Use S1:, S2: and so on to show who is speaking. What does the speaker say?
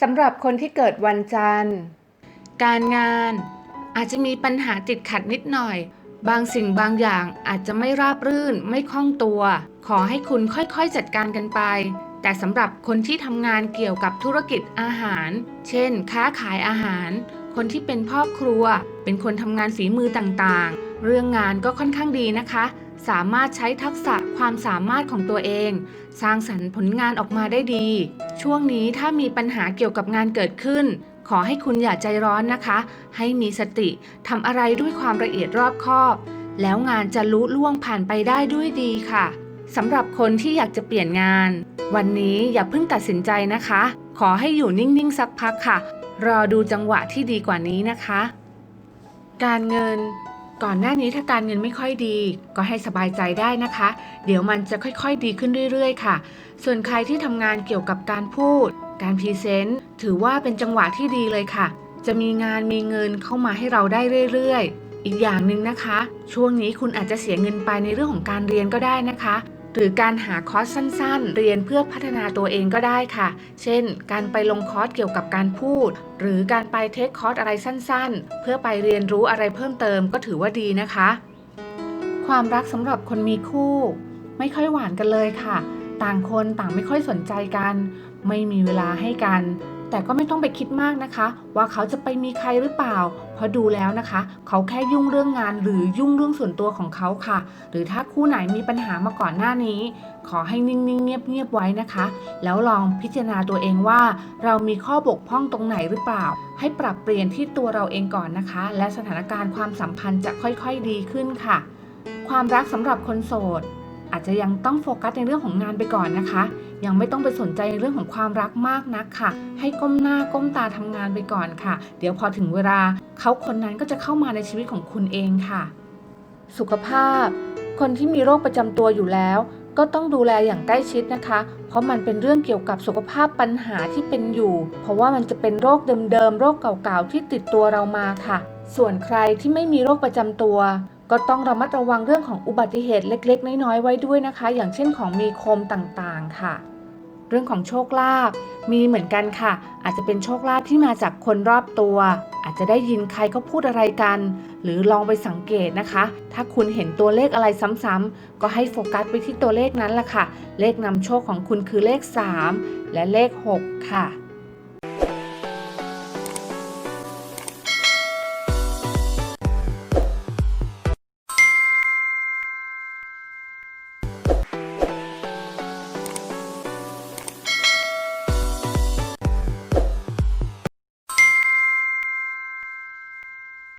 S1: สำหรับคนที่เกิดวันจันทร์ การงานอาจจะมีปัญหาติดขัดนิดหน่อย บางสิ่งบางอย่างอาจจะไม่ราบรื่น ไม่คล่องตัว ขอให้คุณค่อยๆจัดการกันไป แต่สำหรับคนที่ทำงานเกี่ยวกับธุรกิจอาหาร เช่น ค้าขายอาหาร คนที่เป็นพ่อครัว เป็นคนทำงานฝีมือต่างๆ เรื่องงานก็ค่อนข้างดีนะคะ สามารถใช้ทักษะความสามารถของตัวเอง สร้างสรรค์ผลงานออกมาได้ดี ช่วงนี้ถ้ามีปัญหาเกี่ยวกับงานเกิดขึ้น ขอให้คุณอย่าใจร้อนนะคะ ให้มีสติทำอะไรด้วยความละเอียดรอบคอบ แล้วงานจะลุล่วงผ่านไปได้ด้วยดีค่ะสำหรับคนที่อยากจะเปลี่ยนงาน วันนี้อย่าเพิ่งตัดสินใจนะคะ ขอให้อยู่นิ่งๆสักพักค่ะ รอดูจังหวะที่ดีกว่านี้นะคะ การเงิน ก่อนหน้านี้ถ้าการเงินไม่ค่อยดี ก็ให้สบายใจได้นะคะ เดี๋ยวมันจะค่อยๆดีขึ้นเรื่อยๆ ค่ะ ส่วนใครที่ทำงานเกี่ยวกับการพูด การพรีเซนต์ถือว่าเป็นจังหวะที่ดีเลยค่ะ จะมีงานมีเงินเข้ามาให้เราได้เรื่อยๆ อีกอย่างหนึ่งนะคะ ช่วงนี้คุณอาจจะเสียเงินไปในเรื่องของการเรียนก็ได้นะคะ หรือการหาคอร์สสั้นๆ เรียนเพื่อพัฒนาตัวเองก็ได้ค่ะ เช่น การไปลงคอร์สเกี่ยวกับการพูด หรือการไปเทคคอร์สอะไรสั้นๆ เพื่อไปเรียนรู้อะไรเพิ่มเติมก็ถือว่าดีนะคะ ความรักสำหรับคนมีคู่ ไม่ค่อยหวานกันเลยค่ะ ต่างคนต่างไม่ค่อยสนใจกัน ไม่มีเวลาให้กัน แต่ก็ไม่ต้องไปคิดมากนะคะ ว่าเขาจะไปมีใครหรือเปล่า เพราะดูแล้วนะคะ เขาแค่ยุ่งเรื่องงานหรือยุ่งเรื่องส่วนตัวของเขาค่ะ หรือถ้าคู่ไหนมีปัญหามาก่อนหน้านี้ ขอให้นิ่งๆเงียบๆไว้นะคะ แล้วลองพิจารณาตัวเองว่า เรามีข้อบกพร่องตรงไหนหรือเปล่า ให้ปรับเปลี่ยนที่ตัวเราเองก่อนนะคะ และสถานการณ์ความสัมพันธ์จะค่อยๆดีขึ้นค่ะ ความรักสำหรับคนโสด อาจจะยังต้องโฟกัสในเรื่องของงานไปก่อนนะคะ ยังไม่ต้องไปสนใจในเรื่องของความรักมากนักค่ะ ให้ก้มหน้าก้มตาทำงานไปก่อนค่ะ เดี๋ยวพอถึงเวลาเขาคนนั้นก็จะเข้ามาในชีวิตของคุณเองค่ะ สุขภาพ คนที่มีโรคประจำตัวอยู่แล้ว ก็ต้องดูแลอย่างใกล้ชิดนะคะ เพราะมันเป็นเรื่องเกี่ยวกับสุขภาพปัญหาที่เป็นอยู่ เพราะว่ามันจะเป็นโรคเดิมๆโรคเก่าๆที่ติดตัวเรามาค่ะ ส่วนใครที่ไม่มีโรคประจำตัว ก็ต้องระมัดระวังเรื่องของอุบัติเหตุเล็ก ๆ น้อยๆไว้ด้วยนะคะ อย่างเช่นของมีคมต่างๆค่ะ เรื่องของโชคลาภมีเหมือนกันค่ะ อาจจะเป็นโชคลาภที่มาจากคนรอบตัว อาจจะได้ยินใครเขาพูดอะไรกัน หรือลองไปสังเกตนะคะ ถ้าคุณเห็นตัวเลขอะไรซ้ำๆก็ให้โฟกัสไปที่ตัวเลขนั้นแหละค่ะ เลขนำโชคของคุณคือเลข 3 และเลข 6 ค่ะ